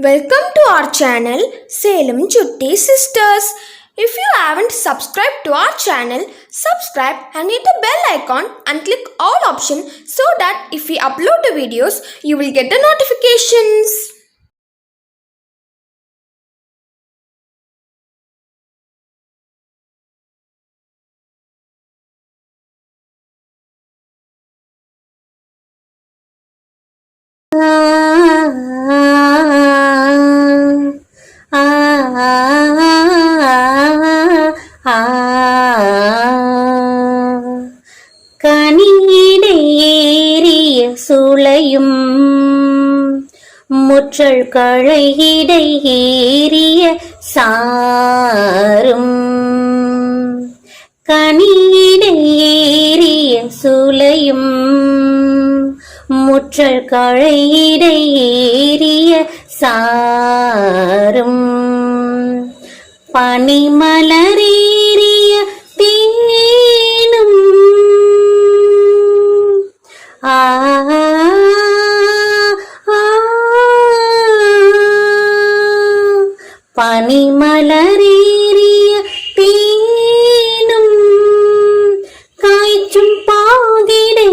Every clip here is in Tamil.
Welcome to our channel Salem Chutti Sisters. If you haven't subscribed to our channel, subscribe and hit the bell icon and click all option so that if we upload the videos, you will get the notifications. சுளையும் முற்றல் கழையிடை ஏறிய சாரும். கனியிடை ஏறிய சுளையும். முற்றல் கழையிடை ஏறிய சாரும். பனிமலரேறிய பனிமலரேறிய தேனும் காய்ச்சும் பாதிடையேறிய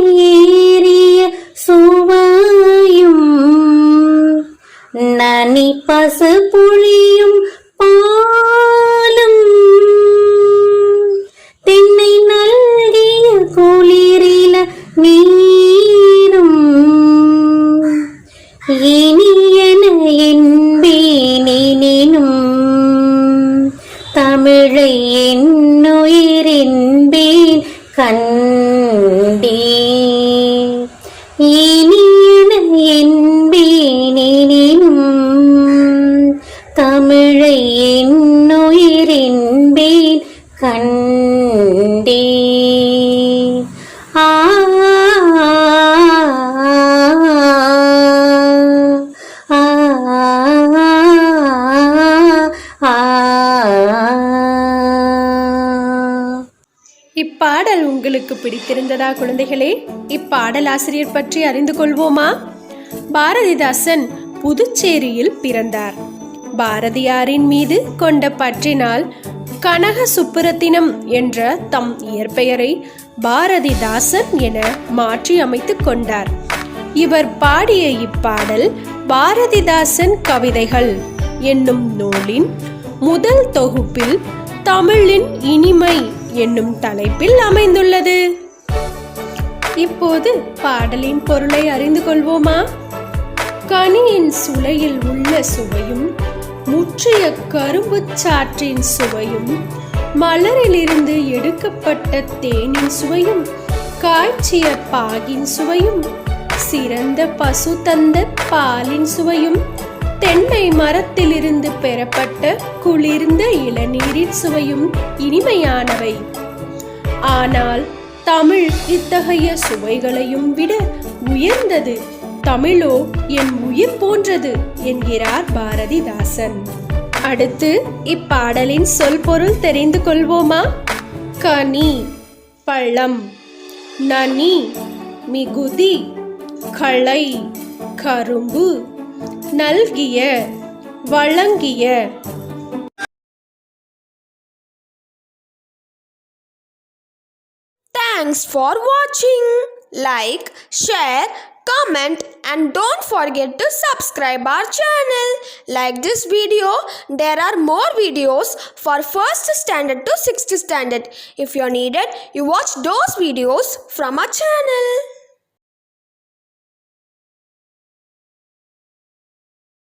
சுவையும் நனி பசு புழியும் பாலும் தென்னை நல்கிய குளிரில நீ தமிழை என்னுயிரின்பேன் கண்டே இனியன என்பேனினும் தமிழை என்னுயிரின்பேன் கண்டே இப்பாடல் உங்களுக்கு பிடித்திருந்ததா குழந்தைகளே? இப்பாடல் ஆசிரியர் பற்றி அறிந்து கொள்வோமா? பாரதிதாசன் புதுச்சேரியில் பிறந்தார். பாரதியாரின் மீது கொண்ட பற்றினால் கனக சுப்புரத்தினம் என்ற தம் இயற்பெயரை பாரதிதாசன் என மாற்றி அமைத்துக் கொண்டார். இவர் பாடிய இப்பாடல் பாரதிதாசன் கவிதைகள் என்னும் நூலின் முதல் தொகுப்பில் தமிழின் இனிமை என்னும் தலைப்பில் அமைந்துள்ளது. இப்போது பாடலின் பொருளை அறிந்து கொள்வோமா? கனியின் சுளையில் உள்ள சுவையும் முற்றிய கரும்புச் சாற்றின் சுவையும் மலரிலிருந்து எடுக்கப்பட்ட தேனின் சுவையும் காய்ச்சிய பாகின் சுவையும் சிறந்த பசு தந்த பாலின் சுவையும் தென்னை மரத்திலிருந்து பெறப்பட்ட குளிர்ந்த இளநீரின் சுவையும் இனிமையானவை. ஆனால் தமிழ் இத்தகைய சுவைகளையும் விட உயர்ந்தது தமிழோ என் உயிர் போன்றது என்கிறார் பாரதிதாசன். அடுத்து இப்பாடலின் சொல் பொருள் தெரிந்து கொள்வோமா? கனி பழம் நனி மிகுதி களை கரும்பு நல்கிய வழங்கிய Thanks for watching. Like, share, comment and don't forget to subscribe our channel. Like this video, there are more videos for 1st standard to 6th standard. If you're needed, you watch those videos from our channel.